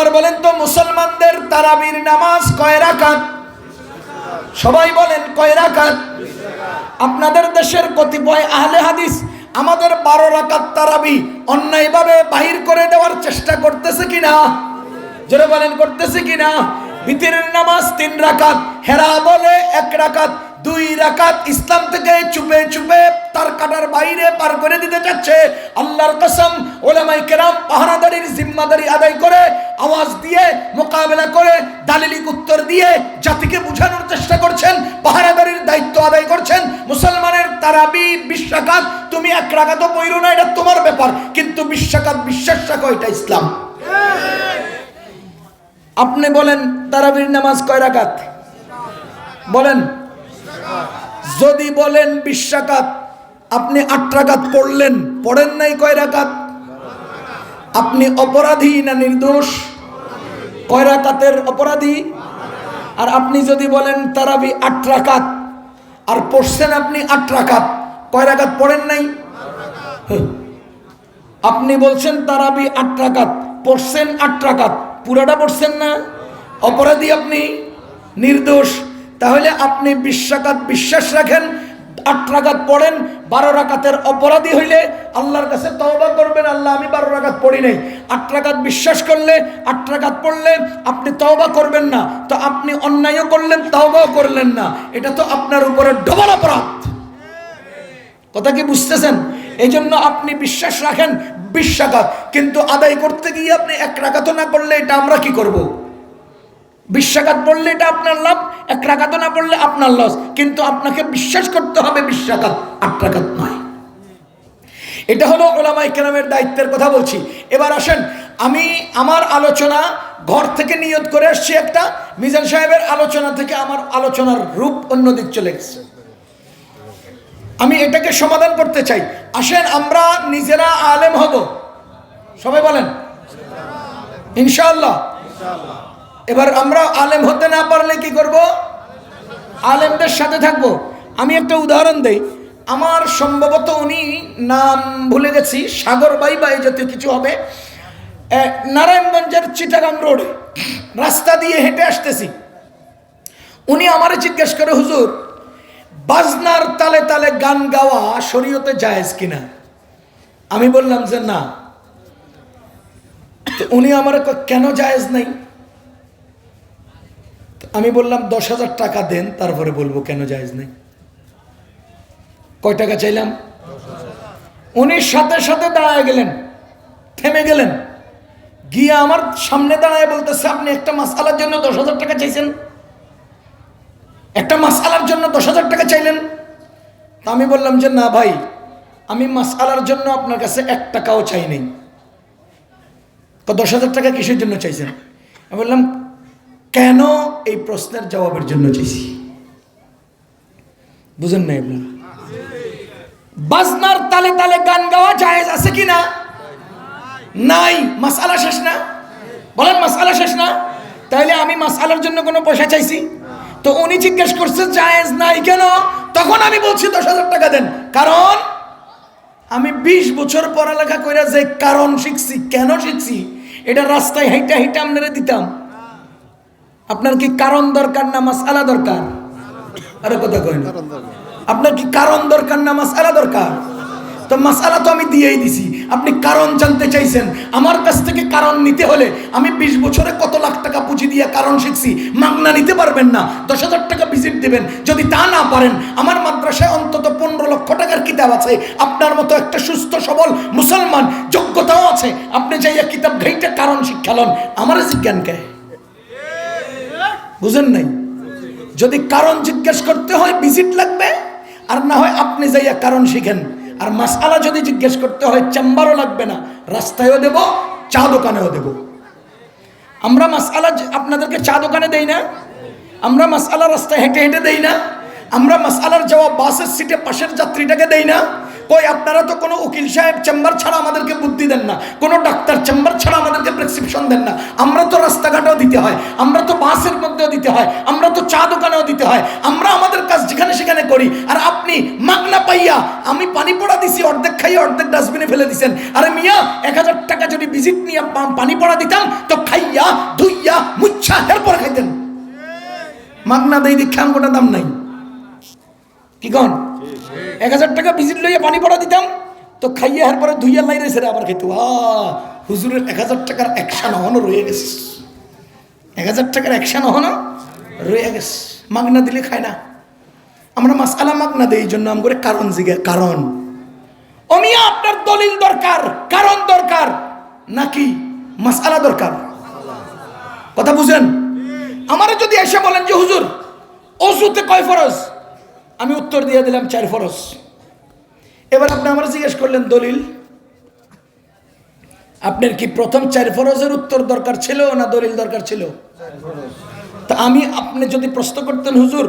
এবার বলেন তো, মুসলমানদের তারাবির নামাজ কয় রাকাত? সবাই বলেন, কয় রাকাত? আপনাদের দেশের কতিপয় আহলে হাদিস আমাদের বারো রাকাত তারাবি অন্যায়ভাবে বাহির করে দেওয়ার চেষ্টা করতেছে কিনা? জোরে বলেন, করতেছে কিনা? ভিতরের নামাজ তিন রাকাত, হেরা বলে এক রাকাত, দুই রাকাত ইসলাম থেকে চুপে চুপে তার কাটার বাইরে পার করে দিতে চাচ্ছে। আল্লাহর কসম ওলামাই কেরাম পাহারাদারির জিম্মাদারি আদায় করে আওয়াজ দিয়ে মোকাবেলা করে, দালিলিক উত্তর দিয়ে জাতিকে বোঝানোর চেষ্টা করছেন, পাহারাদারির দায়িত্ব আদায় করছেন। মুসলমানের তারাবি বিশ্বাকাত তুমি এক রাকাতও পইরো না, এটা তোমার ব্যাপার। কিন্তু বিশ্বাকাত বিশ্বাস রাখো, এটা ইসলাম। আপনি বলেন, তারাবির নামাজ কয় রাকাত? বলেন। যদি বলেন বিশ রাকাত আপনি আট রাকাত পড়লেন, পড়েন নাই কয় রাকাত? আপনি অপরাধী না নির্দোষ? কয় রাকাতের অপরাধী? আর আপনি যদি বলেন তারাবি আট রাকাত, আর পড়ছেন আপনি আট রাকাত, কয় রাকাত পড়েন নাই? হ্যাঁ। আপনি বলছেন তারাবি আট রাকাত, পড়ছেন আট রাকাত, পুরাটা পড়ছেন না? অপরাধী আপনি? নির্দোষ। তাহলে আপনি বিশ্বাকাত বিশ্বাস রাখেন, আট রাকাত পড়েন বারো রাকাতের অপরাধী হইলে আল্লাহর কাছে তওবা করবেন। আল্লাহ, আমি বারো রাকাত পড়ি নাই। আট রাকাত বিশ্বাস করলে, আট রাকাত পড়লে আপনি তওবা করবেন না। তো আপনি অন্যায়ও করলেন, তওবাও করলেন না। এটা তো আপনার উপরে ডবল অপরাধ। কথা কি বুঝতেছেন? এই জন্য আপনি বিশ্বাস রাখেন বিশ্বাঘাত কিন্তু আদায় করতে গিয়ে আপনি এক রাকাতও না করলে এটা আমরা কি করব। বিশ্বাঘাত পড়লে এটা আপনার লাভ, এক রাকাত না পড়লে আপনার লস কিন্তু আপনাকে বিশ্বাস করতে হবে বিশ্বাঘাত আট নয়। এটা হলো ওলামাই কেরামের দায়িত্বের কথা বলছি। এবার আসেন, আমি আমার আলোচনা ঘর থেকে নিয়ত করে আসছি একটা, মিজান সাহেবের আলোচনা থেকে আমার আলোচনার রূপ অন্যদিক চলে গেছে। আমি এটাকে সমাধান করতে চাই। আসেন, আমরা নিজেরা আলেম হব। সবাই বলেন। ইনশাআল্লাহ। এবার আমরা আলেম হতে না পারলে কি করব? আলেমদের সাথে থাকব। আমি একটা উদাহরণ দেই। আমার সম্ভবত উনি নাম ভুলে গেছি, সাগর বাই বা এই জাতীয় কিছু হবে। নারায়ণগঞ্জের চিটাগাং রোডে রাস্তা দিয়ে হেঁটে আসতেছি। উনি আমারে জিজ্ঞেস করে, হুজুর, বাজনার তালে তালে গান গাওয়া শরীয়তে জায়েজ কিনা? আমি বললাম যে, না। উনি আমার কেন জায়েজ নাই? আমি বললাম, দশ হাজার টাকা দেন, তারপরে বলব কেন জায়েজ নেই। কয় টাকা চাইলাম? উনি সাথে সাথে দাঁড়ায় গেলেন, থেমে গেলেন। গিয়ে আমার সামনে দাঁড়ায় বলতেছে, আপনি একটা মাসালার জন্য দশ হাজার টাকা চাইছেন? একটা মাসালার জন্য দশ হাজার টাকা চাইলেন? তা আমি বললাম যে, না ভাই, আমি মাসালার জন্য আপনার কাছে এক টাকাও চাই নাই। দশ হাজার টাকা কিসের জন্য চাইছেন? আমি বললাম কেন এই প্রশ্নের জবাবের জন্য চাইছি? বুঝেন না আপনারা? বাজনার তালে তালে গান গাওয়া জায়েজ আছে কি না? নাই। মাসালা শেষ না? বলেন মাসালা শেষ না? তাইলে আমি মাসালার জন্য কোনো পয়সা চাইছি? তো উনি জিজ্ঞেস করছে, জায়েজ নাই কেন? তখন আমি বলছি, দশ হাজার টাকা দেন। কারণ আমি বিশ বছর পড়ালেখা করে যে কারণ শিখছি, কেন শিখছি, এটা রাস্তায় হাইটা হাইটা আপনারা দিতাম। আপনার কি কারণ দরকার না মাসালা দরকার? আরে কথা কই না। আপনার কি কারণ দরকার না মাসালা দরকার? তো মাসালা তো আমি দিয়েই দিছি। আপনি কারণ জানতে চাইছেন। আমার কাছ থেকে কারণ নিতে হলে আমি বিশ বছরে কত লাখ টাকা পুঁজি দিয়ে কারণ শিখছি মাগনা নিতে পারবেন না। দশ হাজার টাকা ভিজিট দেবেন। যদি তা না পারেন আমার মাদ্রাসায় অন্তত পনেরো লক্ষ টাকার কিতাব আছে। আপনার মতো একটা সুস্থ সবল মুসলমান যোগ্যতাও আছে। আপনি যাইয়া কিতাব ঘাইটা কারণ শিক্ষা লন। আমার জিজ্ঞান কে? বুঝেন নাই? যদি কারণ জিজ্ঞেস করতে হয় ভিজিট লাগবে, আর না হয় আপনি যাইয়া কারণ শিখেন। আর মাসালা যদি জিজ্ঞেস করতে হয়, চেম্বারও লাগবে না, রাস্তায়ও দেব, চা দোকানেও দেব। আমরা মাসালা আপনাদেরকে চা দোকানে দেই না? আমরা মাসালা রাস্তায় হেঁটে হেঁটে দেই না? আমরা মাসালার জবাব বাসের সিটে পাশের যাত্রীটাকে দেই না। কই, আপনারা তো কোনো উকিল সাহেব চেম্বার ছাড়া আমাদেরকে বুদ্ধি দেন না। কোনো ডাক্তার চেম্বার ছাড়া আমাদেরকে প্রেসক্রিপশন দেন না। আমরা তো রাস্তাঘাটেও দিতে হয়। আমরা তো বাসের মধ্যেও দিতে হয়। আমরা তো চা দোকানেও দিতে হয়। আমরা আমাদের কাজ যেখানে সেখানে করি। আর আপনি মাগনা পাইয়া, আমি পানি পড়া দিছি, অর্ধেক খাইয়ে অর্ধেক ডাস্টবিনে ফেলে দিছেন। আরে মিয়া, এক হাজার টাকা যদি ভিজিট নিয়ে পানি পড়া দিতাম, তো খাইয়া, ধুইয়া, মুচ্ছা, এরপর খাইতেন। মাগনা দেই দীক্ষা গোটা দাম নাই। কি কন? এক হাজার টাকা ভিজিট লইয়া পানি পড়া দিতাম তো খাইয়ে হার পরে ধুইয়া লাই রয়েছে রে আবার খেতে। হুজুরের এক হাজার টাকার একশা নহনো রয়ে গেছে। এক হাজার টাকার একশা নহনো রয়ে গেছে। মাগনা দিলে খায় না। আমরা মাসালা মাগনা দেই এই জন্য আম করে কারণ জিগে কারণ। অমিয়া আপনার দলিল দরকার কারণ দরকার নাকি মাসালা দরকার? কথা বুঝেন? আমারে যদি এসে বলেন যে হুজুর অজুতে কয় ফরজ? আমি উত্তর দিয়ে দিলাম চার ফরজ। এবার আপনি আমার জিজ্ঞেস করলেন দলিল? আপনার কি প্রথম চার ফরজের উত্তর দরকার ছিল না দলিল দরকার ছিল? তা আমি আপনি যদি প্রশ্ন করতেন হুজুর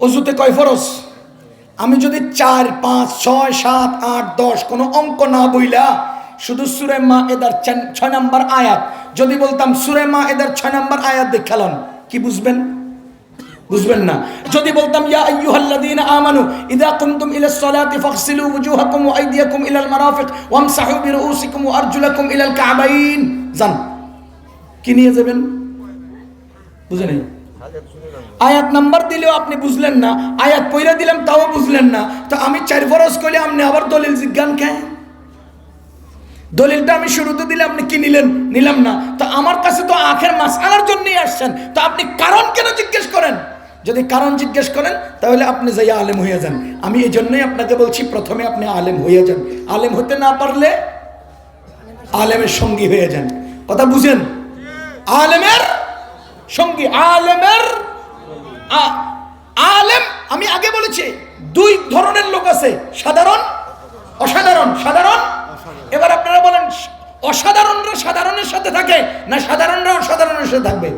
অজুতে কয় ফরজ? আমি যদি চার পাঁচ ছয় সাত আট দশ কোনো অঙ্ক না বইলা শুধু সুরে মা এদার ছয় নম্বর আয়াত যদি বলতাম সুরে মা এদার ছয় নম্বর আয়াত দেখালাম কি বুঝবেন? বুঝবেন না। যদি বলতাম, ইয়া আইয়ুহাল্লাযীনা আমানু ইযা কুমতুম ইলাস সালাতি ফাগসিলু ওয়ুজুহাকুম ওয়া আইদিয়াকুম ইলাল মারাফিক, ওয়ামসাহু বিরুউসিকুম ওয়া আরজুলাকুম ইলাল কাবাইন। জান, কি নিয়ে যাবেন? বুঝে নেই। আয়াত নাম্বার দিলেও আপনি বুঝলেন না, আয়াত পয়রা দিলাম তাও বুঝলেন না। তো আমি চার ফরজ করলে আপনি আবার দলিল জিজ্ঞান খায় দলিলটা আমি শুরুতে দিলে আপনি কি নিলেন? নিলাম না। তো আমার কাছে তো আখের মাস আনার জন্যই আসছেন। তো আপনি কারণ কেন জিজ্ঞেস করেন? যদি কারণ জিজ্ঞেস করেন, তাহলে আপনি যাই আলেম হয়ে যান। আমি এই জন্যই আপনাকে বলছি, প্রথমে আপনি আলেম হয়ে যান। আলেম হতে না পারলে আলেমের সঙ্গী হয়ে যান। কথা বুঝেন? আলেমের সঙ্গী, আলেমের আলেম, আমি আগে বলেছি, দুই ধরনের লোক আছে, সাধারণ, অসাধারণ, সাধারণ। এবার আপনারা বলেন, অসাধারণরা সাধারণের সাথে থাকে, না সাধারণরা অসাধারণের সাথে থাকবে?